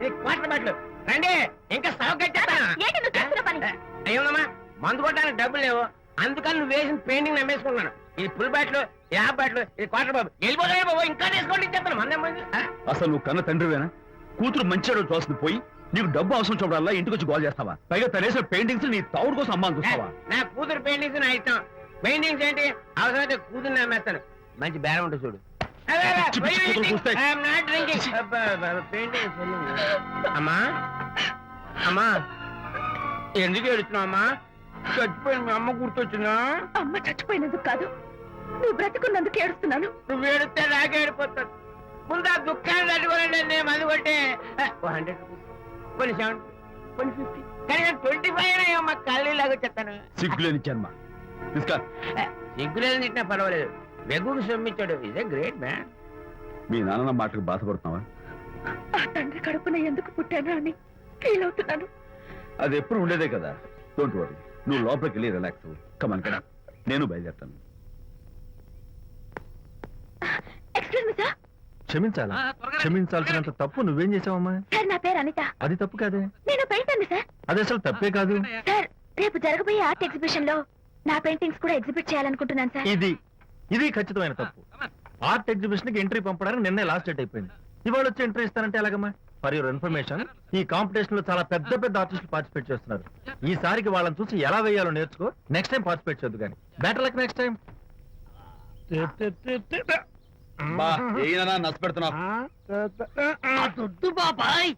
Bottle. రండి ఇంకా stove అయ్యోనమ్మా మందు కొట్టడానికి డబ్బులు లేవు. అందుకని నువ్వు వేసిన పెయింటింగ్ నమ్మేసుకున్నాను ఇది ఫుల్ బాటిల్ యాప్ బాటిల్ ఇది క్వార్టర్ బాబు. వెళ్ళిపోతాయి బాబు ఇంకా తీసుకోండి చెప్తాను. మందే? అసలు నువ్వు కన్న తండ్రివేనా? కూతురు మంచిగా చూస్తుంది పోయి నీకు డబ్బు అవసరం చూడాలా ఇంటికి వచ్చి గోల్ చేస్తావా? పైగా తనేసిన పెయింటింగ్స్ నీ తౌడు కోసం అమ్మాని చూస్తావా? నా కూతురు పెయింటింగ్స్ నా ఇష్టం. పెయింటింగ్స్ ఏంటి? అవసరమైతే కూతురు నమ్మేస్తాను మంచి బేరం ఉంటుంది చూడు. అమ్మా? అమ్మా? ఎందుకు ఏడుస్తున్నావు అమ్మా? చచ్చిపోయిన మీ అమ్మ గుర్తొచ్చిందా? అమ్మ చచ్చిపోయినందుకు కాదు. నువ్వు బ్రతుకున్నందుకు ఏడుస్తున్నాను. నువ్వు ఏడితే నాకే ఏడిపోతాను ముందు ఆ దుఃఖాన్ని తట్టుకోనండి నేను మందు కొట్టే. హండ్రెడ్ కొన్ని సెవెన్ కొన్ని ఫిఫ్టీ. కానీ ట్వంటీ ఫైవ్ అమ్మా కళ్ళు లాగా చెప్తాను సిగ్గులేని జన్మ. తీసుకా. సిగ్గులేదు తిట్టినా పర్వాలేదు. వెగుడు సొమ్మిచ్చాడు. ఇదే గ్రేట్ మ్యాన్ మీ నాన్న మాటకు బాధపడుతున్నావా? ఆ తండ్రి కడుపున ఎందుకు పుట్టాను అని ఫీల్ అవుతున్నాను. అది ఎప్పుడు ఉండేదే కదా. డోంట్ వరీ నువ్వు లోపలికి వెళ్ళి రిలాక్స్ అవ్వు. కమన్ కదా నేను బయలుదేరుతాను. Excuse me sir క్షమించాలా? క్షమించాల్సినంత తప్పు నువ్వేం చేసావమ్మా సార్ నా పేరు అనిత. అది తప్పు కాదే? నేను పెయింటర్ సార్. అది అసలు తప్పే కాదు? సార్ రేపు జరగబోయే ఆర్ట్ ఎగ్జిబిషన్లో నా పెయింటింగ్స్ కూడా ఎగ్జిబిట్ చేయాలనుకుంటున్నాను సార్ ఇది ఇది ఖచ్చితమైన తప్పు. ఆర్ట్ ఎగ్జిబిషన్కి ఎంట్రీ పంపడానికి నిన్నే లాస్ట్ డేట్ అయిపోయింది. ఇవాళ వచ్చి ఎంట్రీ ఇస్తానంటే ఎలాగమ్మా? ఫర్ యువర్ ఇన్ఫర్మేషన్ ఈ కాంపిటీషన్లో చాలా పెద్ద పెద్ద ఆర్టిస్టులు పార్టిసిపేట్ చేస్తున్నారు. ఈసారికి వాళ్ళని చూసి ఎలా వేయాలో నేర్చుకో. నెక్స్ట్ టైం పార్టిసిపేట్ చేయొద్దు కానీ బెటర్ లక్ నెక్స్ట్ టైం నచ్చ పెడుతున్నావు. బాబాయ్.